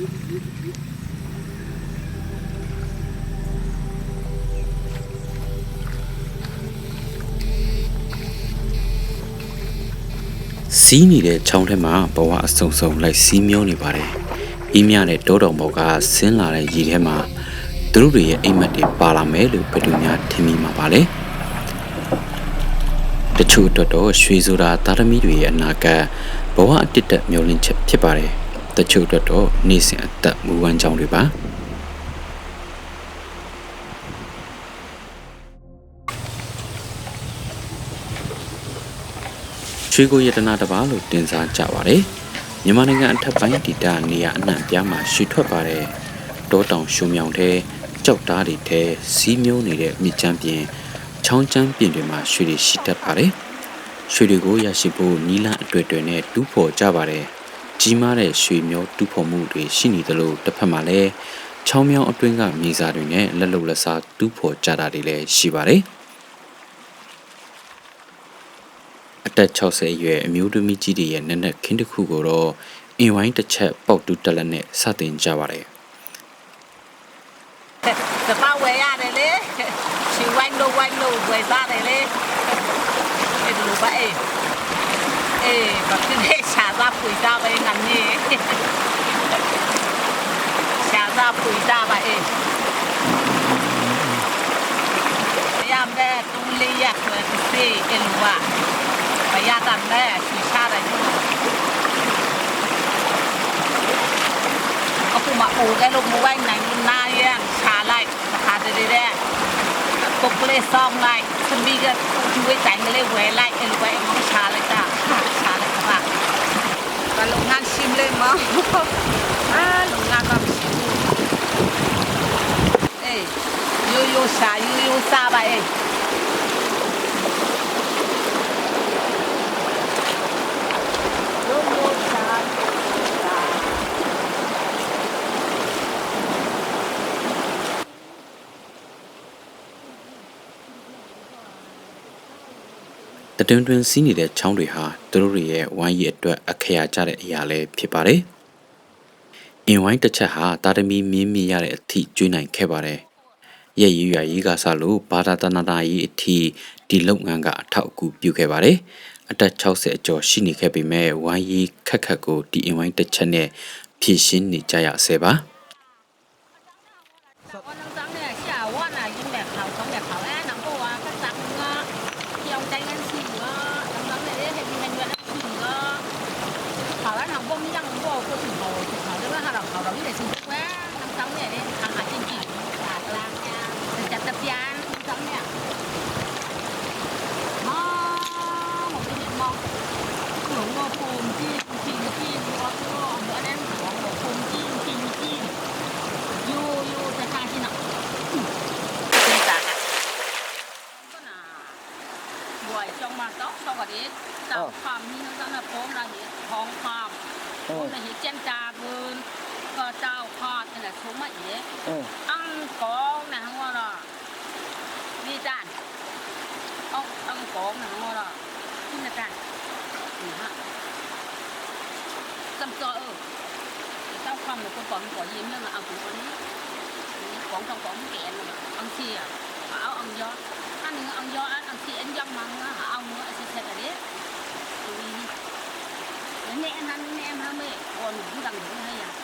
စီးနေတဲ့ချောင်းထဲမှာဘဝအဆုံဆုံလိုက်စီးမျောနေပါတယ်။အင်းမြတဲ့တောတော်ဘောက်ကဆင်းလာတဲ့ရေထဲမှာသူတို့တွေရဲ့အိမ်မက်တွေပါလာမယ်လို့ဘယ်သူများထင်မိမှာပါလဲ။တချို့အတွက်တော့ရွှေဆိုတာသားသမီးတွေရဲ့အနာဂတ်ဘဝအတစ်တက်မျောလင့်ချက်ဖြစ်ပါတယ်။ တချို့အတွက်တော့နေစဉ်အသက်မူဝမ်းကြောင်းတွေပါ။ရွှေကိုရတနာတစ်ပါးလို့တင်စားကြပါတယ်။မြန်မာနိုင်ငံအထက်ပိုင်းဒေသနေရာအနှံ့အပြားမှာရွှေထွက်ပါတယ်။တောတောင်ရှုံမြောင်တဲ့ကြောက်သားတွေထဲစီးမျိုးနေတဲ့မြစ်ချမ်းပြင်ချောင်းချမ်းပြင်တွေမှာရွှေတွေရှိတတ်ပါတယ်။ရွှေတွေကိုရရှိဖို့နီလန်းအတွေ့အတွေ့နဲ့တူးဖော်ကြပါတယ်။ ကြီးမားတဲ့ရွှေမျိုးတူးဖော်မှုတွေရှိနေသလိုတစ်ဖက်မှာလည်းချောင်းမြောင်အတွင်းကမြေစာတွေနဲ့လက်လုံလက်စားတူးဖော်ကြတာတွေလည်းရှိပါတယ်။အသက်60အရွယ်အမျိုးသမီးကြီးတွေရဲ့နက်နက်ခင်းတစ်ခုကိုတော့အင်ဝိုင်းတစ်ချက်ပေါက်တူးတက်လက်နဲ့စတင်ကြပါတယ်စပါဝဲရတယ်လေချီဝိုင်းလို့ဝိုင်းလို့ဝဲစားတယ်လေအဲ့ဒီလိုပါအေး အေးဘာဖြစ်လဲရှာသားပွေသားပဲငါနေရှာသားပွေသားပါအေးရမ်းတဲ့တုံးလေးရက်ဆိုတဲ့စေးအဲ့လိုပါဘရတာနဲ့ချီရှာတယ်အခုမအိုကလို့မဝိုင်းနိုင်ဘူးနာရန်ချာလိုက်ခါတည်းတဲ့ပုတ်ကလေးဆောင်လိုက်သမီးကကျွေးတိုင်ကလေးဝဲလိုက်အဲ့လိုပဲအမချာလိုက်တာချာလိုက်ပါဘလုံငန်းရှင်း လေးမအာလုံငန်းကမရှိဘူးအေးရိုးရိုးစာရိုးရိုးစာပါအေးရိုးရိုးစာစာတတွင်တွင်စီးနေတဲ့ချောင်းတွေဟာသူတို့တွေရဲ့ဝိုင်းရည်အတွက်အခရာကျတဲ့အရာလည်းဖြစ်ပါတယ် အင်ဝိုင်းတစ်ချက်ဟာတာသမီမြင်းမြင်ရတဲ့အထိကျွေးနိုင်ခဲ့ပါတယ်ရဲ့ရည်ရွယ်ရေးကစားလို့ဘာသာတနာတာရေးအထိဒီလုပ်ငန်းကအထောက်အကူပြုခဲ့ပါတယ်အသက်60အကျော်ရှိနေခဲ့ပေမဲ့ဝိုင်းရီခက်ခက်ကိုဒီအင်ဝိုင်းတစ်ချက်နဲ့ဖြည့်ရှင်းနေကြရဆဲပါ hàng bông như đang bông bò cô thỉnh hồ thỉnh hồ đúng là hàng đỏ đỏ như này xinh quá năm sáu này đi hàng hải chinh chỉ là lang nha chặt tập gian บวยจงมาต้องสวัสดีตามความมีนั่นน่ะพร้อมระเหตุทองความพร้อมระเหตุเจนจาบืนก็เจ้าพอดนี่แหละสมมาเอ๋อืมอังกองนะฮังว่าล่ะนี่จานอังอังกองนะฮังว่าล่ะนี่นะจานนี่ฮะจำตัวเออเจ้าความเนี่ยคนก่อนก่อนยิ้มเนี่ยมา เอาถึงวันนี้ของtrongของkẹn mà ăn xì à áo ăn gió ăn ăn gió ăn xì ăn gió măng á ăn nữa sẽ sẽ là đấy nè anh anh nè em ham mê còn cũng đằng nữa hay à ။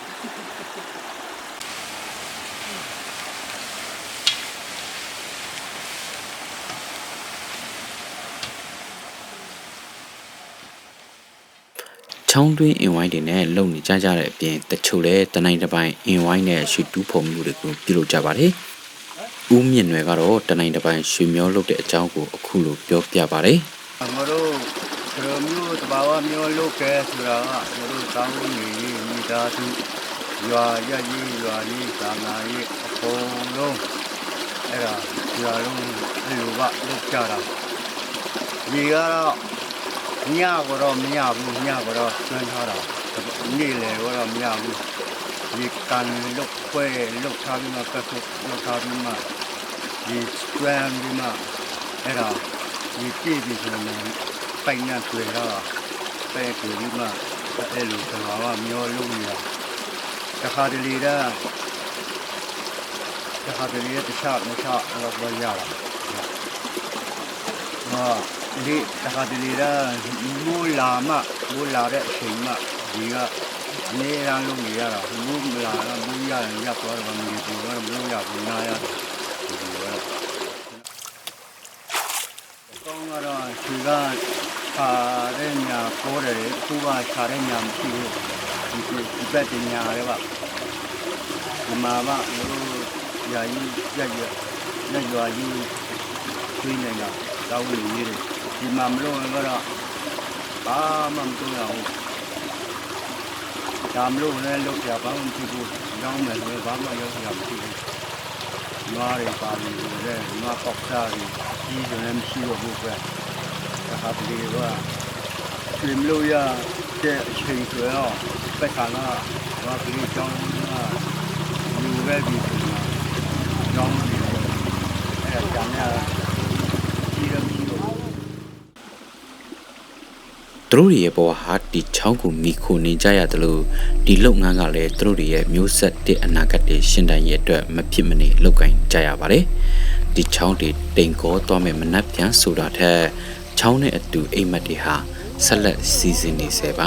။ချောင်းတွင်းအင်ဝိုင်းတွေနဲ့လုံနေကြကြတဲ့အပြင်တချို့လည်းတနိုင်တစ်ပိုင်းအင်ဝိုင်းနဲ့ရွှေတူးဖော်မှုတွေကိုပြုလုပ်ကြပါတယ်။ ဦးမြင့်နယ်ကတော့တနိုင်တစ်ပိုင်းရွှေမျောလုပ်တဲ့အကြောင်းကိုအခုလိုပြောပြပါတယ်ငါတို့ခရမျိုးတဘာဝမျိုးလုပ်ခဲ့ဆိုတာကငါတို့တောင်းနေမိသားစုရွာရကြီးရွာကြီးသာနာကြီးအကုန်လုံးအဲ့ဒါရွာလုံးအဲ့လိုကလုပ်ကြတာဒီကတော့ညကတော့မရဘူးညကတော့ဆွမ်းထားတာနေ့လေကတော့မရဘူး ဒီကန်လုတ်ပွဲလုတ်ထားပြီးမှကတ်လုတ်ထားပြီးမှဒီဆွမ်းပြီးမှအဲ့ဒါဒီပြည့်ပြီဆိုရင်ပိုင်နဲ့တွေ့တော့ပဲကြည့်ပြီးမှအဲ့လိုကျွန်တော်ကမျောလို့ရတခါတလေတော့တခါတလေတခြားမခြားအဲ့လိုပဲရတာဟာဒီတခါတလေတော့မိုးလာမှမိုးလာတဲ့အချိန်မှဒီက နေရန်လုံးနေရတာမိုးမလာတော့မိုးရရင်ရပ်သွားတော့မနေဘူးတော့မိုးရဘူးနားရတယ်ဒီလိုပဲကောင်းကတော့ဒီကခါတဲ့ညာပေါ်တယ်ခုကခါတဲ့ညာမရှိဘူးဒီဒီဘက်တင်ညာလည်းပါဒီမှာကလို့ယာယီရက်ရက်ရက်ရွာကြီးသွင်းနေတာတောင်းနေနေတယ်ဒီမှာမလို့ကတော့ဘာမှမလုပ်ရဘူး ဒါမလို့လည်းလုပ်ရဘာမှမဖြစ်ဘူးကြောင်းမယ်လည်းဘာမှလုပ်ရမရှိဘူးနွားတွေပါပြီးတယ်နွားပေါက်စားပြီးကြီးတယ်လည်းမရှိတော့ဘူးကွဒါဟာဒီကပြင်လို့ရတဲ့အချိန်ဆိုတော့ပက်ခါကဘာကလေးကြောင်းကယူပဲပြီးကြောင်းပြီးအဲ့ဒါကြောင့်ကြီးတယ်မရှိတော့ဘူး သူတို့တွေရဲ့ဘဝဟာဒီချောင်းကိုမိခိုနေကြရတယ်လို့ဒီလုပ်ငန်းကလည်းသူတို့တွေရဲ့မျိုးဆက်တဲ့အနာဂတ်တွေရှင်းတန်ရဲ့အတွက်မဖြစ်မနေလုပ်ကင်ကြရပါတယ်ဒီချောင်းတွေတိမ်ကောသွားမဲ့မနှက်ပြန်ဆိုတာထက်ချောင်းနဲ့အတူအိမ်မက်တွေဟာဆက်လက်စီစဉ်နေစေပါ